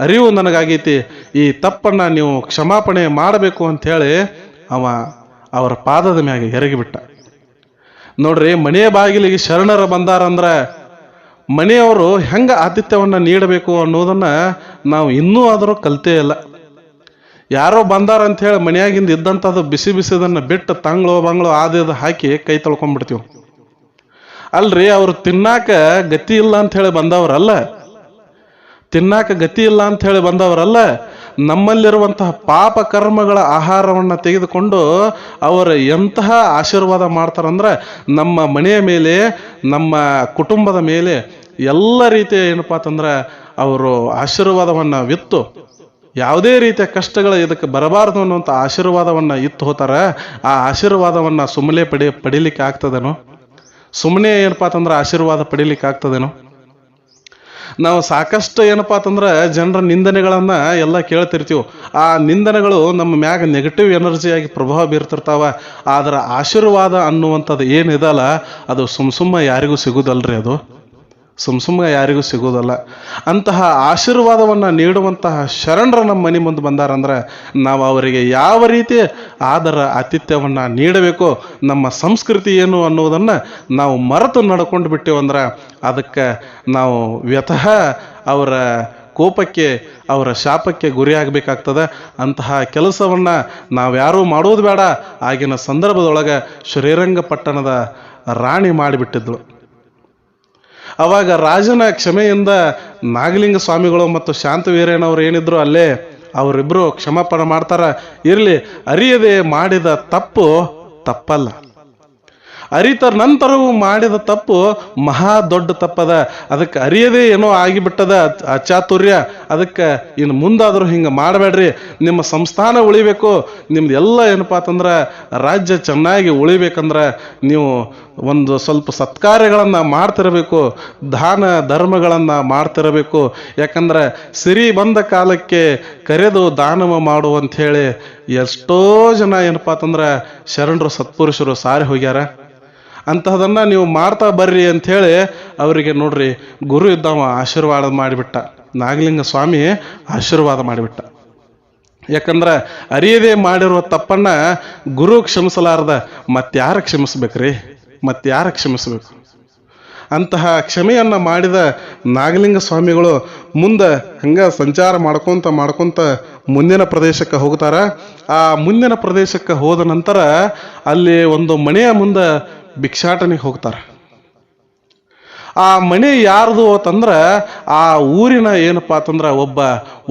ಅರಿವು ನನಗಾಗೈತಿ. ಈ ತಪ್ಪನ್ನು ನೀವು ಕ್ಷಮಾಪಣೆ ಮಾಡಬೇಕು ಅಂಥೇಳಿ ಅವ ಅವರ ಪಾದದ ಮ್ಯಾಗೆ ಎರಗಿಬಿಟ್ಟ. ನೋಡ್ರಿ, ಮನೆ ಬಾಗಿಲಿಗೆ ಶರಣರ ಬಂದಾರಂದ್ರೆ ಮನೆಯವರು ಹೆಂಗೆ ಆತಿಥ್ಯವನ್ನು ನೀಡಬೇಕು ಅನ್ನೋದನ್ನ ನಾವು ಇನ್ನೂ ಆದರೂ ಕಲ್ತೇ ಇಲ್ಲ. ಯಾರೋ ಬಂದಾರ ಅಂತ ಹೇಳಿ ಮನೆಯಾಗಿಂದ ಇದ್ದಂಥದ್ದು ಬಿಸಿ ಬಿಸಿದನ್ನ ಬಿಟ್ಟು ತಂಗ್ಳು ಬಂಗ್ಳು ಆದ ಹಾಕಿ ಕೈ ತೊಳ್ಕೊಂಡ್ಬಿಡ್ತೀವಿ. ಅಲ್ರಿ, ಅವ್ರು ತಿನ್ನಾಕ ಗತಿ ಇಲ್ಲ ಅಂತ ಹೇಳಿ ಬಂದವರಲ್ಲ. ತಿನ್ನಾಕ ಗತಿ ಇಲ್ಲ ಅಂತ ಹೇಳಿ ಬಂದವರಲ್ಲ. ನಮ್ಮಲ್ಲಿರುವಂತಹ ಪಾಪ ಕರ್ಮಗಳ ಆಹಾರವನ್ನು ತೆಗೆದುಕೊಂಡು ಅವರು ಎಂತಹ ಆಶೀರ್ವಾದ ಮಾಡ್ತಾರಂದ್ರೆ, ನಮ್ಮ ಮನೆಯ ಮೇಲೆ, ನಮ್ಮ ಕುಟುಂಬದ ಮೇಲೆ ಎಲ್ಲ ರೀತಿಯ ಏನಪ್ಪಾ ಅಂತಂದ್ರೆ ಅವರು ಆಶೀರ್ವಾದವನ್ನ ವಿತ್ತು. ಯಾವುದೇ ರೀತಿಯ ಕಷ್ಟಗಳು ಇದಕ್ಕೆ ಬರಬಾರದು ಅನ್ನುವಂಥ ಆಶೀರ್ವಾದವನ್ನ ಇತ್ತು ಹೋತಾರ. ಆ ಆಶೀರ್ವಾದವನ್ನ ಸುಮ್ಮನೆ ಪಡಿ, ಪಡಿಲಿಕ್ಕೆ ಆಗ್ತದೇನೋ? ಸುಮ್ಮನೆ ಏನಪ್ಪಾ ಅಂತಂದ್ರೆ ಆಶೀರ್ವಾದ ಪಡಿಲಿಕ್ಕೆ ಆಗ್ತದೇನೋ ನಾವು ಸಾಕಷ್ಟು ಏನಪ್ಪಾ ಅಂತಂದ್ರೆ ಜನರ ನಿಂದನೆಗಳನ್ನು ಎಲ್ಲ ಕೇಳ್ತಿರ್ತೀವಿ, ಆ ನಿಂದನೆಗಳು ನಮ್ಮ ಮ್ಯಾಗ ನೆಗೆಟಿವ್ ಎನರ್ಜಿಯಾಗಿ ಪ್ರಭಾವ ಬೀರ್ತಿರ್ತಾವ. ಆದ್ರೆ ಆಶೀರ್ವಾದ ಅನ್ನುವಂಥದ್ದು ಏನಿದಲ್ಲ, ಅದು ಸುಮ್ಮ ಸುಮ್ಮ ಯಾರಿಗೂ ಸಿಗುದಲ್ರಿ ಅದು. ಸುಮ್ ಸುಮ್ಮನೆ ಯಾರಿಗೂ ಸಿಗೋದಲ್ಲ. ಅಂತಹ ಆಶೀರ್ವಾದವನ್ನು ನೀಡುವಂತಹ ಶರಣರು ನಮ್ಮ ಮನೆ ಮುಂದೆ ಬಂದಾರಂದ್ರೆ ನಾವು ಅವರಿಗೆ ಯಾವ ರೀತಿ ಆದರ, ಆತಿಥ್ಯವನ್ನು ನೀಡಬೇಕು, ನಮ್ಮ ಸಂಸ್ಕೃತಿ ಏನು ಅನ್ನೋದನ್ನು ನಾವು ಮರೆತು ನಡ್ಕೊಂಡು ಬಿಟ್ಟೇವಂದ್ರೆ ಅದಕ್ಕೆ ನಾವು ವ್ಯತಃ ಅವರ ಕೋಪಕ್ಕೆ, ಅವರ ಶಾಪಕ್ಕೆ ಗುರಿಯಾಗಬೇಕಾಗ್ತದೆ. ಅಂತಹ ಕೆಲಸವನ್ನು ನಾವ್ಯಾರೂ ಮಾಡೋದು ಬೇಡ. ಆಗಿನ ಸಂದರ್ಭದೊಳಗೆ ಶ್ರೀರಂಗಪಟ್ಟಣದ ರಾಣಿ ಮಾಡಿಬಿಟ್ಟಿದ್ಳು. ಅವಾಗ ರಾಜನ ಕ್ಷಮೆಯಿಂದ ನಾಗಲಿಂಗ ಸ್ವಾಮಿಗಳು ಮತ್ತು ಶಾಂತವೀರೇನವ್ರು ಏನಿದ್ರು ಅಲ್ಲೇ ಅವರಿಬ್ಬರು ಕ್ಷಮಾಪಣ ಮಾಡ್ತಾರ. ಇರಲಿ, ಅರಿಯದೆ ಮಾಡಿದ ತಪ್ಪು ತಪ್ಪಲ್ಲ. ಅರಿತ ನಂತರವೂ ಮಾಡಿದ ತಪ್ಪು ಮಹಾ ದೊಡ್ಡ ತಪ್ಪದ. ಅದಕ್ಕೆ ಅರಿಯದೇ ಏನೋ ಆಗಿಬಿಟ್ಟದ ಅಚಾತುರ್ಯ ಅದಕ್ಕೆ ಇನ್ನು ಮುಂದಾದರೂ ಹಿಂಗೆ ಮಾಡಬೇಡ್ರಿ. ನಿಮ್ಮ ಸಂಸ್ಥಾನ ಉಳಿಬೇಕು. ನಿಮ್ದು ಎಲ್ಲ ಏನಪ್ಪಾ ಅಂತಂದ್ರೆ ರಾಜ್ಯ ಚೆನ್ನಾಗಿ ಉಳಿಬೇಕಂದ್ರೆ ನೀವು ಒಂದು ಸ್ವಲ್ಪ ಸತ್ಕಾರ್ಯಗಳನ್ನು ಮಾಡ್ತಿರಬೇಕು. ದಾನ ಧರ್ಮಗಳನ್ನು ಮಾಡ್ತಿರಬೇಕು. ಯಾಕಂದ್ರೆ ಸಿರಿ ಬಂದ ಕಾಲಕ್ಕೆ ಕರೆದು ದಾನವ ಮಾಡುವಂಥೇಳಿ ಎಷ್ಟೋ ಜನ ಏನಪ್ಪಾ ಅಂತಂದ್ರೆ ಶರಣರು ಸತ್ಪುರುಷರು ಸಾರಿ ಹೋಗ್ಯಾರ. ಅಂತಹದನ್ನ ನೀವು ಮಾಡ್ತಾ ಬರ್ರಿ ಅಂಥೇಳಿ ಅವರಿಗೆ ನೋಡ್ರಿ, ಗುರು ಇದ್ದವ ಆಶೀರ್ವಾದ ಮಾಡಿಬಿಟ್ಟ. ನಾಗಲಿಂಗ ಸ್ವಾಮಿ ಆಶೀರ್ವಾದ ಮಾಡಿಬಿಟ್ಟ. ಯಾಕಂದ್ರೆ ಅರಿಯದೇ ಮಾಡಿರುವ ತಪ್ಪನ್ನ ಗುರು ಕ್ಷಮಿಸಲಾರ್ದ ಮತ್ತಾರ ಕ್ಷಮಿಸ್ಬೇಕ್ರಿ ಮತ್ತಾರ ಕ್ಷಮಿಸ್ಬೇಕು. ಅಂತಹ ಕ್ಷಮೆಯನ್ನ ಮಾಡಿದ ನಾಗಲಿಂಗ ಸ್ವಾಮಿಗಳು ಮುಂದೆ ಹಂಗ ಸಂಚಾರ ಮಾಡ್ಕೊತ ಮಾಡ್ಕೊತ ಮುಂದಿನ ಪ್ರದೇಶಕ್ಕೆ ಹೋಗ್ತಾರೆ. ಆ ಮುಂದಿನ ಪ್ರದೇಶಕ್ಕೆ ಹೋದ ನಂತರ ಅಲ್ಲಿ ಒಂದು ಮನೆಯ ಮುಂದೆ ಭಿಕ್ಷಾಟನೆಗೆ ಹೋಗ್ತಾರೆ. ಆ ಮನೆ ಯಾರ್ದು ಅಂತಂದ್ರೆ ಆ ಊರಿನ ಏನಪ್ಪಾ ಅಂತಂದ್ರೆ ಒಬ್ಬ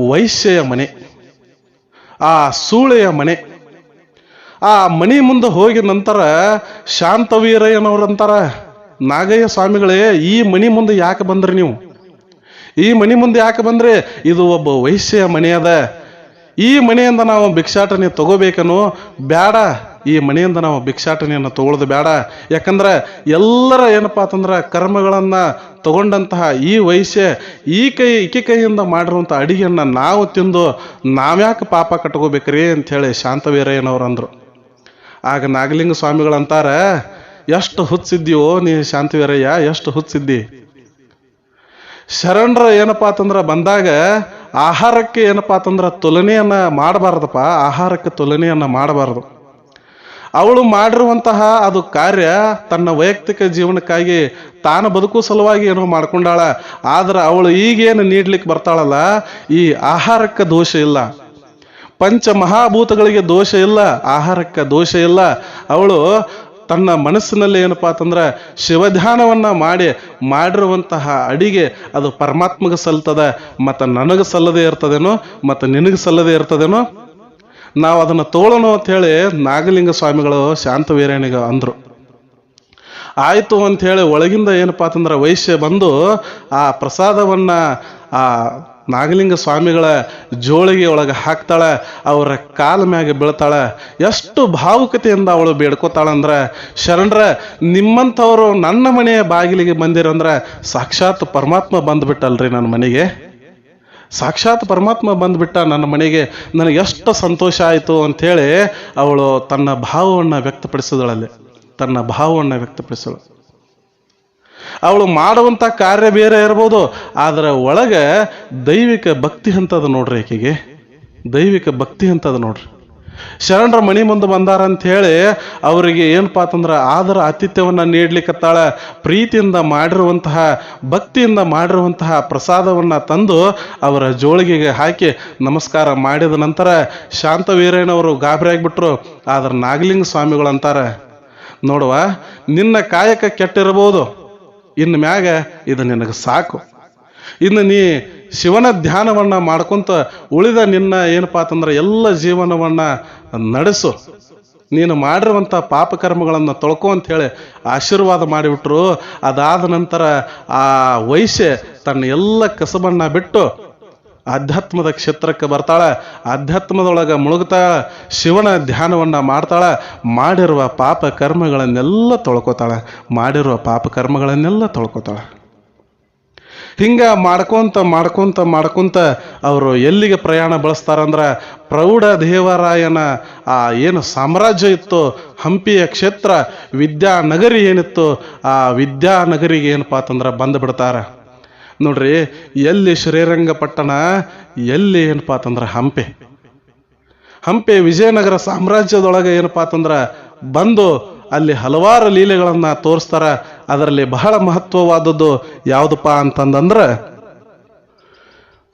ವೈಶ್ಯೆಯ ಮನೆ, ಆ ಸೂಳೆಯ ಮನೆ. ಆ ಮನೆ ಮುಂದೆ ಹೋಗಿದ ನಂತರ ಶಾಂತವೀರಯ್ಯನವ್ರಂತಾರ ನಾಗಯ್ಯ ಸ್ವಾಮಿಗಳೇ, ಈ ಮನೆ ಮುಂದೆ ಯಾಕೆ ಬಂದ್ರಿ ನೀವು? ಈ ಮನೆ ಮುಂದೆ ಯಾಕೆ ಬಂದ್ರೆ? ಇದು ಒಬ್ಬ ವೈಶ್ಯೆಯ ಮನೆ ಅದ. ಈ ಮನೆಯಿಂದ ನಾವು ಭಿಕ್ಷಾಟನೆ ತಗೋಬೇಕನ್ನು ಬೇಡ ಈ ಮನೆಯಿಂದ ನಾವು ಭಿಕ್ಷಾಟನೆಯನ್ನು ತಗೊಳ್ಳೋದು ಬೇಡ ಯಾಕಂದ್ರೆ ಎಲ್ಲರ ಏನಪ್ಪ ಅಂತಂದ್ರೆ ಕರ್ಮಗಳನ್ನು ತಗೊಂಡಂತಹ ಈ ವಯಸ್ಸೆ ಈ ಕೈ, ಈಕೆ ಕೈಯಿಂದ ಮಾಡಿರುವಂಥ ಅಡಿಗೆಯನ್ನು ನಾವು ತಿಂದು ನಾವ್ಯಾಕೆ ಪಾಪ ಕಟ್ಕೋಬೇಕ್ರಿ ಅಂಥೇಳಿ ಶಾಂತವೀರಯ್ಯನವ್ರು ಅಂದರು ಆಗ ನಾಗಲಿಂಗ ಸ್ವಾಮಿಗಳಂತಾರೆ, ಎಷ್ಟು ಹುಚ್ಚಿದ್ದೀವೋ ನೀ ಶಾಂತವೀರಯ್ಯ, ಎಷ್ಟು ಹುಚ್ಚಿದ್ದಿ? ಶರಣರ ಏನಪ್ಪಾ ಅಂತಂದ್ರೆ ಬಂದಾಗ ಆಹಾರಕ್ಕೆ ಏನಪ್ಪಾ ಅಂತಂದ್ರೆ ತುಲನೆಯನ್ನ ಮಾಡಬಾರ್ದಪ್ಪ. ಆಹಾರಕ್ಕೆ ತುಲನೆಯನ್ನ ಮಾಡಬಾರ್ದು. ಅವಳು ಮಾಡಿರುವಂತಹ ಅದು ಕಾರ್ಯ ತನ್ನ ವೈಯಕ್ತಿಕ ಜೀವನಕ್ಕಾಗಿ ತಾನು ಬದುಕು ಸಲುವಾಗಿ ಏನೋ ಮಾಡ್ಕೊಂಡಾಳ. ಆದ್ರೆ ಅವಳು ಈಗೇನು ನೀಡ್ಲಿಕ್ಕೆ ಬರ್ತಾಳಲ್ಲ, ಈ ಆಹಾರಕ್ಕೆ ದೋಷ ಇಲ್ಲ. ಪಂಚ ಮಹಾಭೂತಗಳಿಗೆ ದೋಷ ಇಲ್ಲ, ಆಹಾರಕ್ಕೆ ದೋಷ ಇಲ್ಲ. ಅವಳು ತನ್ನ ಮನಸ್ಸಿನಲ್ಲಿ ಏನಪ್ಪಾ ಅಂತಂದ್ರೆ ಶಿವಧ್ಯಾನವನ್ನ ಮಾಡಿ ಮಾಡಿರುವಂತಹ ಅಡಿಗೆ ಅದು ಪರಮಾತ್ಮಗೆ ಸಲ್ತದ ಮತ್ತು ನನಗೆ ಸಲ್ಲದೆ ಇರ್ತದೇನೋ, ಮತ್ತು ನಿನಗೆ ಸಲ್ಲದೆ ಇರ್ತದೇನೋ, ನಾವು ಅದನ್ನ ತೋಳೋಣ ಅಂತ ಹೇಳಿ ನಾಗಲಿಂಗ ಸ್ವಾಮಿಗಳು ಶಾಂತವೀರನಿಗೆ ಅಂದ್ರು. ಆಯಿತು ಅಂತ ಹೇಳಿ ಒಳಗಿಂದ ಏನಪ್ಪಾ ಅಂತಂದ್ರೆ ವೈಶ್ಯ ಬಂದು ಆ ಪ್ರಸಾದವನ್ನ ಆ ನಾಗಲಿಂಗ ಸ್ವಾಮಿಗಳ ಜೋಳಿಗೆ ಒಳಗೆ ಹಾಕ್ತಾಳೆ, ಅವರ ಕಾಲ ಮ್ಯಾಗೆ ಬೀಳ್ತಾಳೆ. ಎಷ್ಟು ಭಾವುಕತೆಯಿಂದ ಅವಳು ಬೇಡ್ಕೋತಾಳಂದ್ರೆ, ಶರಣರ, ನಿಮ್ಮಂಥವರು ನನ್ನ ಮನೆಯ ಬಾಗಿಲಿಗೆ ಬಂದಿರಂದ್ರೆ ಸಾಕ್ಷಾತ್ ಪರಮಾತ್ಮ ಬಂದ್ಬಿಟ್ಟಲ್ರಿ ನನ್ನ ಮನೆಗೆ. ಸಾಕ್ಷಾತ್ ಪರಮಾತ್ಮ ಬಂದ್ಬಿಟ್ಟ ನನ್ನ ಮನೆಗೆ, ನನಗೆ ಎಷ್ಟು ಸಂತೋಷ ಆಯಿತು ಅಂಥೇಳಿ ಅವಳು ತನ್ನ ಭಾವವನ್ನು ವ್ಯಕ್ತಪಡಿಸಿದಳಲ್ಲಿ, ತನ್ನ ಭಾವವನ್ನು ವ್ಯಕ್ತಪಡಿಸಳು ಅವಳು ಮಾಡುವಂಥ ಕಾರ್ಯ ಬೇರೆ ಇರ್ಬೋದು, ಆದರೆ ಒಳಗೆ ದೈವಿಕ ಭಕ್ತಿ ಅಂತದ ನೋಡ್ರಿ ಈಕೆಗೆ ದೈವಿಕ ಭಕ್ತಿ ಅಂತದ ನೋಡ್ರಿ. ಶರಣರ ಮಣಿ ಮುಂದೆ ಬಂದಾರ ಅಂತ ಹೇಳಿ ಅವರಿಗೆ ಏನಪ್ಪಾ ಅಂತಂದ್ರೆ ಆದರ ಆತಿಥ್ಯವನ್ನು ನೀಡ್ಲಿಕ್ಕತ್ತಾಳ ಪ್ರೀತಿಯಿಂದ ಮಾಡಿರುವಂತಹ, ಭಕ್ತಿಯಿಂದ ಮಾಡಿರುವಂತಹ ಪ್ರಸಾದವನ್ನ ತಂದು ಅವರ ಜೋಳಿಗೆಗೆ ಹಾಕಿ ನಮಸ್ಕಾರ ಮಾಡಿದ ನಂತರ ಶಾಂತವೀರಯ್ಯನವರು ಗಾಬರಿ ಆಗ್ಬಿಟ್ರು. ಆದ್ರೆ ನಾಗಲಿಂಗ ಸ್ವಾಮಿಗಳು ಅಂತಾರೆ ನೋಡುವ, ನಿನ್ನ ಕಾಯಕ ಕೆಟ್ಟಿರಬಹುದು. ಇನ್ನು ಮ್ಯಾಗ ಇದು ನಿನಗೆ ಸಾಕು. ಇನ್ನು ನೀ ಶಿವನ ಧ್ಯಾನವನ್ನ ಮಾಡ್ಕೊಂತ ಉಳಿದ ನಿನ್ನ ಏನಪ್ಪಾ ಅಂತಂದ್ರೆ ಎಲ್ಲ ಜೀವನವನ್ನ ನಡೆಸು. ನೀನು ಮಾಡಿರುವಂಥ ಪಾಪಕರ್ಮಗಳನ್ನು ತೊಳ್ಕೊ ಅಂತ ಹೇಳಿ ಆಶೀರ್ವಾದ ಮಾಡಿಬಿಟ್ರು. ಅದಾದ ನಂತರ ಆ ವೈಶ್ಯ ತನ್ನ ಎಲ್ಲ ಕಸಬನ್ನು ಬಿಟ್ಟು ಆಧ್ಯಾತ್ಮದ ಕ್ಷೇತ್ರಕ್ಕೆ ಬರ್ತಾಳೆ ಆಧ್ಯಾತ್ಮದೊಳಗೆ ಮುಳುಗ್ತಾಳ ಶಿವನ ಧ್ಯಾನವನ್ನ ಮಾಡ್ತಾಳೆ, ಮಾಡಿರುವ ಪಾಪ ಕರ್ಮಗಳನ್ನೆಲ್ಲ ತೊಳ್ಕೊತಾಳೆ, ಮಾಡಿರುವ ಪಾಪ ಕರ್ಮಗಳನ್ನೆಲ್ಲ ತೊಳ್ಕೊತಾಳೆ. ಹಿಂಗ ಮಾಡ್ಕೊಂತ ಮಾಡ್ಕೊಂತ ಮಾಡ್ಕೊಂತ ಅವರು ಎಲ್ಲಿಗೆ ಪ್ರಯಾಣ ಬಳಸ್ತಾರಂದ್ರೆ ಪ್ರೌಢ ದೇವರಾಯನ ಆ ಏನು ಸಾಮ್ರಾಜ್ಯ ಇತ್ತು, ಹಂಪಿಯ ಕ್ಷೇತ್ರ ವಿದ್ಯಾನಗರಿ ಏನಿತ್ತು, ಆ ವಿದ್ಯಾನಗರಿಗೆ ಏನಪ್ಪಾ ಅಂತಂದ್ರ ಬಂದು ಬಿಡ್ತಾರ ನೋಡ್ರಿ, ಎಲ್ಲಿ ಶ್ರೀರಂಗಪಟ್ಟಣ, ಎಲ್ಲಿ ಏನಪ್ಪಾ ಅಂತಂದ್ರೆ ಹಂಪೆ. ಹಂಪೆ ವಿಜಯನಗರ ಸಾಮ್ರಾಜ್ಯದೊಳಗೆ ಏನಪ್ಪಾ ಅಂತಂದ್ರೆ ಬಂದು ಅಲ್ಲಿ ಹಲವಾರು ಲೀಲೆಗಳನ್ನು ತೋರಿಸ್ತಾರ. ಅದರಲ್ಲಿ ಬಹಳ ಮಹತ್ವವಾದದ್ದು ಯಾವುದಪ್ಪ ಅಂತಂದಂದ್ರ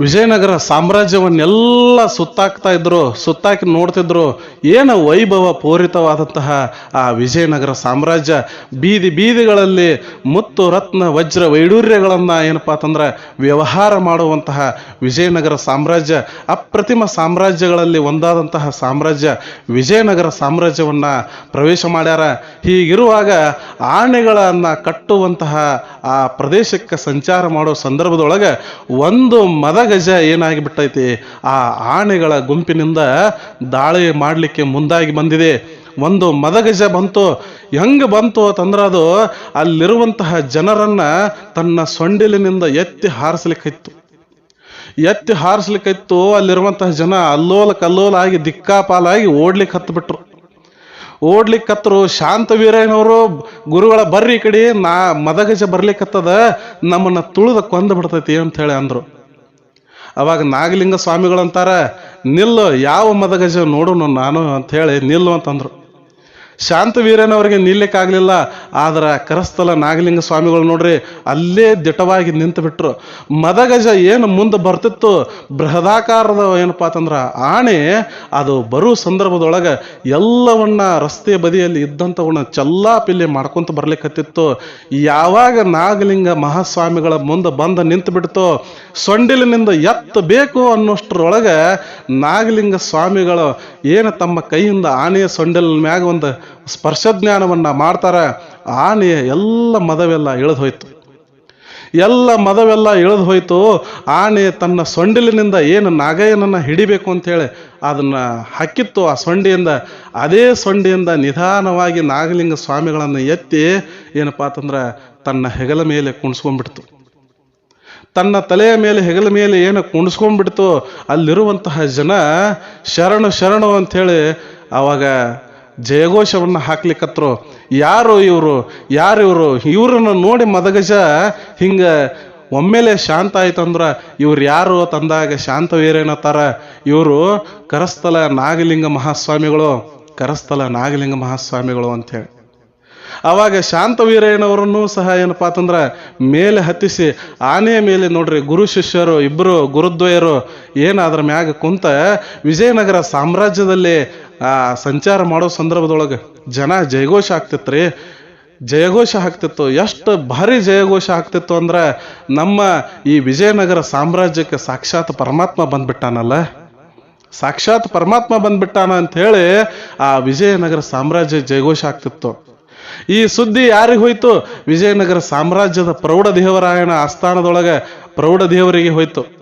ವಿಜಯನಗರ ಸಾಮ್ರಾಜ್ಯವನ್ನೆಲ್ಲ ಸುತ್ತಾಕ್ತಾ ಇದ್ರು, ಸುತ್ತಾಕಿ ನೋಡ್ತಿದ್ರು ಏನು ವೈಭವ ಪೂರಿತವಾದಂತಹ ಆ ವಿಜಯನಗರ ಸಾಮ್ರಾಜ್ಯ. ಬೀದಿ ಬೀದಿಗಳಲ್ಲಿ ಮುತ್ತು, ರತ್ನ, ವಜ್ರ, ವೈಡೂರ್ಯಗಳನ್ನು ಏನಪ್ಪ ಅಂತಂದ್ರೆ ವ್ಯವಹಾರ ಮಾಡುವಂತಹ ವಿಜಯನಗರ ಸಾಮ್ರಾಜ್ಯ. ಅಪ್ರತಿಮ ಸಾಮ್ರಾಜ್ಯಗಳಲ್ಲಿ ಒಂದಾದಂತಹ ಸಾಮ್ರಾಜ್ಯ ವಿಜಯನಗರ ಸಾಮ್ರಾಜ್ಯವನ್ನು ಪ್ರವೇಶ ಮಾಡ್ಯಾರ. ಹೀಗಿರುವಾಗ ಆನೆಗಳನ್ನು ಕಟ್ಟುವಂತಹ ಆ ಪ್ರದೇಶಕ್ಕೆ ಸಂಚಾರ ಮಾಡೋ ಸಂದರ್ಭದೊಳಗೆ ಒಂದು ಮದಗಜ ಏನಾಗಿ ಬಿಟ್ಟೈತಿ ಆ ಆನೆಗಳ ಗುಂಪಿನಿಂದ ದಾಳಿ ಮಾಡಲಿಕ್ಕೆ ಮುಂದಾಗಿ ಬಂದಿದೆ. ಒಂದು ಮದಗಜ ಬಂತು. ಹೆಂಗೆ ಬಂತು ಅಂತಂದ್ರೆ ಅದು ಅಲ್ಲಿರುವಂತಹ ಜನರನ್ನ ತನ್ನ ಸೊಂಡಿಲಿನಿಂದ ಎತ್ತಿ ಹಾರಿಸ್ಲಿಕ್ಕಿತ್ತು. ಎತ್ತಿ ಹಾರಿಸ್ಲಿಕ್ಕಿತ್ತು. ಅಲ್ಲಿರುವಂತಹ ಜನ ಅಲ್ಲೋಲ ಕಲ್ಲೋಲ ಆಗಿ ದಿಕ್ಕಾಪಾಲಾಗಿ ಓಡ್ಲಿಕ್ಕೆ ಹತ್ತು ಓಡ್ಲಿಕ್ಕೆ ಹತ್ತರು ಶಾಂತ ವೀರಯ್ಯನವರು ಗುರುಗಳ ಬರ್ರಿ ಕಡೆ ನಾ ಮದಗಜ ಬರ್ಲಿಕ್ಕತ್ತದ ನಮ್ಮನ್ನ ತುಳಿದ ಕೊಂದು ಬಿಡ್ತೈತಿ ಅಂತ ಹೇಳಿ ಅಂದ್ರು. ಅವಾಗ ನಾಗಲಿಂಗ ಸ್ವಾಮಿಗಳಂತಾರ ನಿಲ್ಲು ಯಾವ ಮದಗಜ ನೋಡೋನು ನಾನು? ಅಂತ ಹೇಳಿ ನಿಲ್ಲು ಅಂತಂದ್ರು. ಶಾಂತ ವೀರನವರಿಗೆ ನಿಲ್ಲಕ್ಕಾಗಲಿಲ್ಲ. ಆದ್ರೆ ಕರಸ್ಥಲ ನಾಗಲಿಂಗ ಸ್ವಾಮಿಗಳು ನೋಡ್ರಿ, ಅಲ್ಲೇ ದಿಟವಾಗಿ ನಿಂತು ಬಿಟ್ರು ಮದಗಜ ಏನು ಮುಂದೆ ಬರ್ತಿತ್ತು, ಬೃಹದಾಕಾರದ ಏನಪ್ಪಾ ಅಂತಂದ್ರೆ ಆಣೆ, ಅದು ಬರೋ ಸಂದರ್ಭದೊಳಗೆ ಎಲ್ಲವನ್ನ ರಸ್ತೆ ಬದಿಯಲ್ಲಿ ಇದ್ದಂಥವನ್ನ ಚಲ್ಲಾಪಿಲ್ಲಿ ಮಾಡ್ಕೊಂತ ಬರ್ಲಿಕ್ಕತ್ತಿತ್ತು ಯಾವಾಗ ನಾಗಲಿಂಗ ಮಹಾಸ್ವಾಮಿಗಳ ಮುಂದೆ ಬಂದು ನಿಂತು ಬಿಡ್ತೋ ಸೊಂಡಿಲಿನಿಂದ ಎತ್ತಬೇಕು ಅನ್ನೋಷ್ಟ್ರೊಳಗೆ ನಾಗಲಿಂಗ ಸ್ವಾಮಿಗಳು ಏನು ತಮ್ಮ ಕೈಯಿಂದ ಆನೆಯ ಸೊಂಡಿಲ್ ಮ್ಯಾಗ ಒಂದು ಸ್ಪರ್ಶ ಜ್ಞಾನವನ್ನ ಮಾಡ್ತಾರ ಆನೆ ಎಲ್ಲ ಮದವೆಲ್ಲ ಇಳಿದು ಹೋಯ್ತು ಎಲ್ಲ ಮದವೆಲ್ಲ ಇಳಿದು ಹೋಯಿತು ಆನೆ ತನ್ನ ಸೊಂಡಿಲಿನಿಂದ ಏನು ನಾಗಯ್ಯನನ್ನ ಹಿಡಿಬೇಕು ಅಂತೇಳಿ ಅದನ್ನ ಹಾಕಿತ್ತು. ಆ ಸೊಂಡಿಯಿಂದ, ಅದೇ ಸೊಂಡಿಯಿಂದ ನಿಧಾನವಾಗಿ ನಾಗಲಿಂಗ ಸ್ವಾಮಿಗಳನ್ನು ಎತ್ತಿ ಏನಪ್ಪಾ ಅಂತಂದ್ರೆ ತನ್ನ ಹೆಗಲ ಮೇಲೆ ಕುಣಿಸ್ಕೊಂಡ್ಬಿಡ್ತು. ತನ್ನ ತಲೆಯ ಮೇಲೆ ಹೆಗಲ ಮೇಲೆ ಏನು ಕುಣಿಸ್ಕೊಂಡ್ಬಿಡ್ತು, ಅಲ್ಲಿರುವಂತಹ ಜನ ಶರಣು ಶರಣು ಅಂಥೇಳಿ ಅವಾಗ ಜಯಘೋಷವನ್ನು ಹಾಕ್ಲಿಕ್ಕತ್ರು ಯಾರು ಇವರು? ಯಾರು ಇವರು? ಇವ್ರನ್ನ ನೋಡಿ ಮದಗಜ ಹಿಂಗ ಒಮ್ಮೆಲೆ ಶಾಂತ ಆಯ್ತು ಅಂದ್ರ ಇವ್ರು ಯಾರು ತಂದಾಗ ಶಾಂತ ವೀರೇನತ್ತಾರ ಇವರು ಕರಸ್ಥಲ ನಾಗಲಿಂಗ ಮಹಾಸ್ವಾಮಿಗಳು, ಕರಸ್ಥಲ ನಾಗಲಿಂಗ ಮಹಾಸ್ವಾಮಿಗಳು ಅಂತೇಳಿ. ಅವಾಗ ಶಾಂತವೀರಯ್ಯನವರನ್ನು ಸಹ ಏನಪ್ಪಾ ಅಂತಂದ್ರೆ ಮೇಲೆ ಹತ್ತಿಸಿ ಆನೆಯ ಮೇಲೆ ನೋಡ್ರಿ ಗುರು ಶಿಷ್ಯರು ಇಬ್ಬರು ಗುರುದ್ವಯರು ಏನಾದ್ರ ಮ್ಯಾಗ ಕುಂತ ವಿಜಯನಗರ ಸಾಮ್ರಾಜ್ಯದಲ್ಲಿ ಆ ಸಂಚಾರ ಮಾಡೋ ಸಂದರ್ಭದೊಳಗೆ ಜನ ಜಯಘೋಷ ಆಗ್ತಿತ್ರಿ. ಜಯಘೋಷ ಆಗ್ತಿತ್ತು. ಎಷ್ಟು ಭಾರಿ ಜಯಘೋಷ ಆಗ್ತಿತ್ತು ಅಂದ್ರೆ ನಮ್ಮ ಈ ವಿಜಯನಗರ ಸಾಮ್ರಾಜ್ಯಕ್ಕೆ ಸಾಕ್ಷಾತ್ ಪರಮಾತ್ಮ ಬಂದ್ಬಿಟ್ಟಾನಲ್ಲ. ಸಾಕ್ಷಾತ್ ಪರಮಾತ್ಮ ಬಂದ್ಬಿಟ್ಟಾನ ಅಂತ ಹೇಳಿ ಆ ವಿಜಯನಗರ ಸಾಮ್ರಾಜ್ಯ ಜಯಘೋಷ ಆಗ್ತಿತ್ತು. ಈ ಸುದ್ದಿ ಯಾರಿಗೆ ಹೋಯ್ತು? ವಿಜಯನಗರ ಸಾಮ್ರಾಜ್ಯದ ಪ್ರೌಢ ದೇವರಾಯಣ ಆಸ್ಥಾನದೊಳಗೆ ಪ್ರೌಢ ದೇವರಿಗೆ ಹೋಯ್ತು.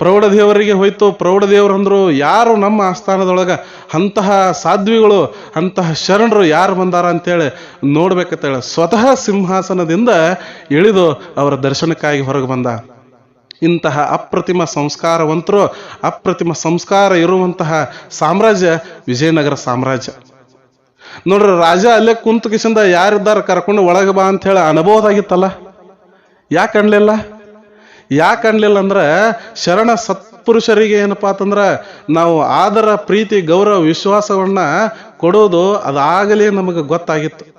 ಪ್ರೌಢ ದೇವರಿಗೆ ಹೋಯ್ತು. ಪ್ರೌಢ ದೇವರು ಅಂದ್ರು, ಯಾರು ನಮ್ಮ ಆಸ್ಥಾನದೊಳಗೆ ಅಂತಹ ಸಾಧ್ವಿಗಳು, ಅಂತಹ ಶರಣರು ಯಾರು ಬಂದಾರ ಅಂತೇಳಿ ನೋಡ್ಬೇಕಂತೇಳಿ ಸ್ವತಃ ಸಿಂಹಾಸನದಿಂದ ಇಳಿದು ಅವರ ದರ್ಶನಕ್ಕಾಗಿ ಹೊರಗೆ ಬಂದ. ಇಂತಹ ಅಪ್ರತಿಮ ಸಂಸ್ಕಾರವಂತರು, ಅಪ್ರತಿಮ ಸಂಸ್ಕಾರ ಇರುವಂತಹ ಸಾಮ್ರಾಜ್ಯ ವಿಜಯನಗರ ಸಾಮ್ರಾಜ್ಯ. ನೋಡ್ರಿ, ರಾಜ ಅಲ್ಲೇ ಕುಂತ ಕಿಸಿಂದ ಯಾರಿದ್ದಾರೆ ಕರ್ಕೊಂಡು ಒಳಗೆ ಬಾ ಅಂತ ಹೇಳಿ ಅನುಭವದಾಗಿತ್ತಲ್ಲ ಯಾಕೆ ಅನ್ಲಿಲ್ಲ ಯಾಕೆ ಅನ್ಲಿಲ್ಲ ಅಂದ್ರೆ ಶರಣ ಸತ್ಪುರುಷರಿಗೆ ಏನಪ್ಪಾ ಅಂತಂದ್ರೆ ನಾವು ಆದರ, ಪ್ರೀತಿ, ಗೌರವ, ವಿಶ್ವಾಸವನ್ನ ಕೊಡೋದು ಅದಾಗಲೇ ನಮಗೆ ಗೊತ್ತಾಗಿತ್ತು.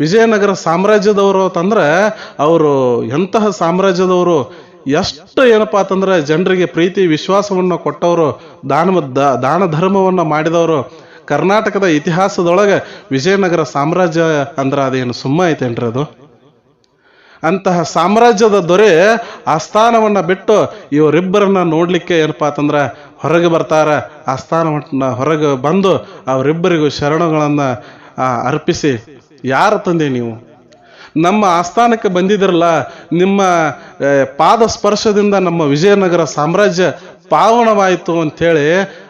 ವಿಜಯನಗರ ಸಾಮ್ರಾಜ್ಯದವರು ಅಂತಂದ್ರೆ ಅವರು ಎಂತಹ ಸಾಮ್ರಾಜ್ಯದವರು, ಎಷ್ಟು ಏನಪ್ಪಾ ಅಂತಂದ್ರೆ ಜನರಿಗೆ ಪ್ರೀತಿ, ವಿಶ್ವಾಸವನ್ನು ಕೊಟ್ಟವರು, ದಾನ ದಾನ ಧರ್ಮವನ್ನು ಮಾಡಿದವರು. ಕರ್ನಾಟಕದ ಇತಿಹಾಸದೊಳಗೆ ವಿಜಯನಗರ ಸಾಮ್ರಾಜ್ಯ ಅಂದ್ರೆ ಅದೇನು ಸುಮ್ಮ ಐತೇನ್ರಿ ಅದು? ಅಂತಹ ಸಾಮ್ರಾಜ್ಯದ ದೊರೆ ಆಸ್ಥಾನವನ್ನ ಬಿಟ್ಟು ಇವರಿಬ್ಬರನ್ನ ನೋಡಲಿಕ್ಕೆ ಏನಪ್ಪ ಅಂತಂದ್ರೆ ಹೊರಗೆ ಬರ್ತಾರೆ. ಆಸ್ಥಾನವನ್ನ ಹೊರಗೆ ಬಂದು ಅವರಿಬ್ಬರಿಗೂ ಶರಣಗಳನ್ನು ಅರ್ಪಿಸಿ. ಯಾರ ತಂದೆ ನೀವು? ನಮ್ಮ ಆಸ್ಥಾನಕ್ಕೆ ಬಂದಿದ್ರಲ್ಲ, ನಿಮ್ಮ ಪಾದ ಸ್ಪರ್ಶದಿಂದ ನಮ್ಮ ವಿಜಯನಗರ ಸಾಮ್ರಾಜ್ಯ ಪಾವನವಾಯಿತು ಅಂಥೇಳಿ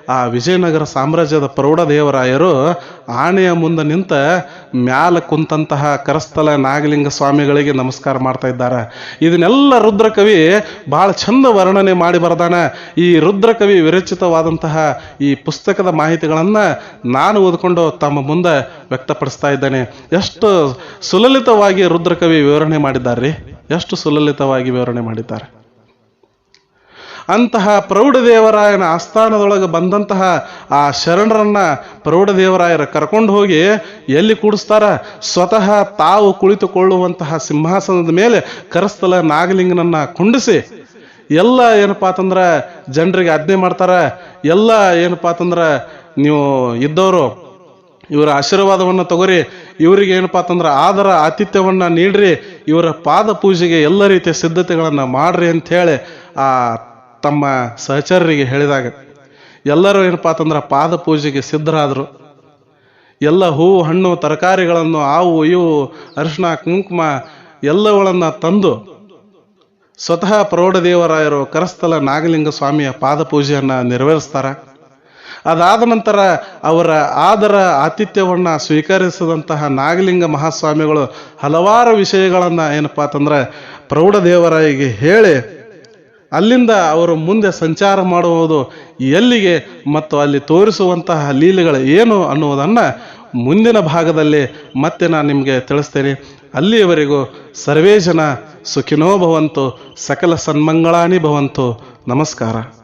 ಆ ವಿಜಯನಗರ ಸಾಮ್ರಾಜ್ಯದ ಪ್ರೌಢ ದೇವರಾಯರು ಆನೆಯ ಮುಂದೆ ನಿಂತ ಮ್ಯಾಲ ಕುಂತಹ ಕರಸ್ಥಲ ನಾಗಲಿಂಗ ಸ್ವಾಮಿಗಳಿಗೆ ನಮಸ್ಕಾರ ಮಾಡ್ತಾ ಇದ್ದಾರೆ. ಇದನ್ನೆಲ್ಲ ರುದ್ರಕವಿ ಬಹಳ ಚಂದ ವರ್ಣನೆ ಮಾಡಿ ಬರ್ದಾನ. ಈ ರುದ್ರಕವಿ ವಿರಚಿತವಾದಂತಹ ಈ ಪುಸ್ತಕದ ಮಾಹಿತಿಗಳನ್ನು ನಾನು ಓದ್ಕೊಂಡು ತಮ್ಮ ಮುಂದೆ ವ್ಯಕ್ತಪಡಿಸ್ತಾ ಇದ್ದೇನೆ. ಎಷ್ಟು ಸುಲಲಿತವಾಗಿ ರುದ್ರಕವಿ ವಿವರಣೆ ಮಾಡಿದ್ದಾರೆ ಎಷ್ಟು ಸುಲಲಿತವಾಗಿ ವಿವರಣೆ ಮಾಡಿದ್ದಾರೆ? ಅಂತಹ ಪ್ರೌಢದೇವರಾಯನ ಆಸ್ಥಾನದೊಳಗೆ ಬಂದಂತಹ ಆ ಶರಣರನ್ನ ಪ್ರೌಢದೇವರಾಯರ ಕರ್ಕೊಂಡು ಹೋಗಿ ಎಲ್ಲಿ ಕೂಡಿಸ್ತಾರ? ಸ್ವತಃ ತಾವು ಕುಳಿತುಕೊಳ್ಳುವಂತಹ ಸಿಂಹಾಸನದ ಮೇಲೆ ಕರಸ್ಥಲ ನಾಗಲಿಂಗನನ್ನ ಕುಂಡಿಸಿ ಎಲ್ಲ ಏನಪ್ಪ ಅಂತಂದ್ರೆ ಜನರಿಗೆ ಆಜ್ಞೆ ಮಾಡ್ತಾರೆ. ಎಲ್ಲ ಏನಪ್ಪ ಅಂತಂದ್ರೆ ನೀವು ಇದ್ದವರು ಇವರ ಆಶೀರ್ವಾದವನ್ನು ತಗೋರಿ. ಇವರಿಗೆ ಏನಪ್ಪ ಅಂತಂದ್ರೆ ಆದರ ಆತಿಥ್ಯವನ್ನು ನೀಡ್ರಿ. ಇವರ ಪಾದ ಪೂಜೆಗೆ ಎಲ್ಲ ರೀತಿಯ ಸಿದ್ಧತೆಗಳನ್ನು ಮಾಡ್ರಿ ಅಂತ ಹೇಳಿ ಆ ತಮ್ಮ ಸಹಚರರಿಗೆ ಹೇಳಿದಾಗ, ಎಲ್ಲರೂ ಏನಪ್ಪ ಅಂತಂದ್ರೆ ಪಾದ ಪೂಜೆಗೆ ಸಿದ್ಧರಾದರು. ಎಲ್ಲ ಹೂವು, ಹಣ್ಣು, ತರಕಾರಿಗಳನ್ನು, ಆವು, ಇವು, ಅರಿಶಿಣ, ಕುಂಕುಮ ಎಲ್ಲವುಗಳನ್ನು ತಂದು ಸ್ವತಃ ಪ್ರೌಢದೇವರಾಯರು ಕರಸ್ಥಲ ನಾಗಲಿಂಗ ಸ್ವಾಮಿಯ ಪಾದ ಪೂಜೆಯನ್ನು ನೆರವೇರಿಸ್ತಾರೆ. ಅದಾದ ನಂತರ ಅವರ ಆದರ ಆತಿಥ್ಯವನ್ನು ಸ್ವೀಕರಿಸಿದಂತಹ ನಾಗಲಿಂಗ ಮಹಾಸ್ವಾಮಿಗಳು ಹಲವಾರು ವಿಷಯಗಳನ್ನು ಏನಪ್ಪ ಅಂತಂದ್ರೆ ಪ್ರೌಢದೇವರಾಯಿಗೆ ಹೇಳಿ ಅಲ್ಲಿಂದ ಅವರು ಮುಂದೆ ಸಂಚಾರ ಮಾಡುವುದು ಎಲ್ಲಿಗೆ ಮತ್ತು ಅಲ್ಲಿ ತೋರಿಸುವಂತಹ ಲೀಲೆಗಳು ಏನು ಅನ್ನುವುದನ್ನು ಮುಂದಿನ ಭಾಗದಲ್ಲಿ ಮತ್ತೆ ನಾನು ನಿಮಗೆ ತಿಳಿಸ್ತೇನೆ. ಅಲ್ಲಿಯವರೆಗೂ ಸರ್ವೇ ಜನ ಸುಖಿನೋ ಭವಂತು, ಸಕಲ ಸನ್ಮಂಗಳಾನಿ ಭವಂತು. ನಮಸ್ಕಾರ.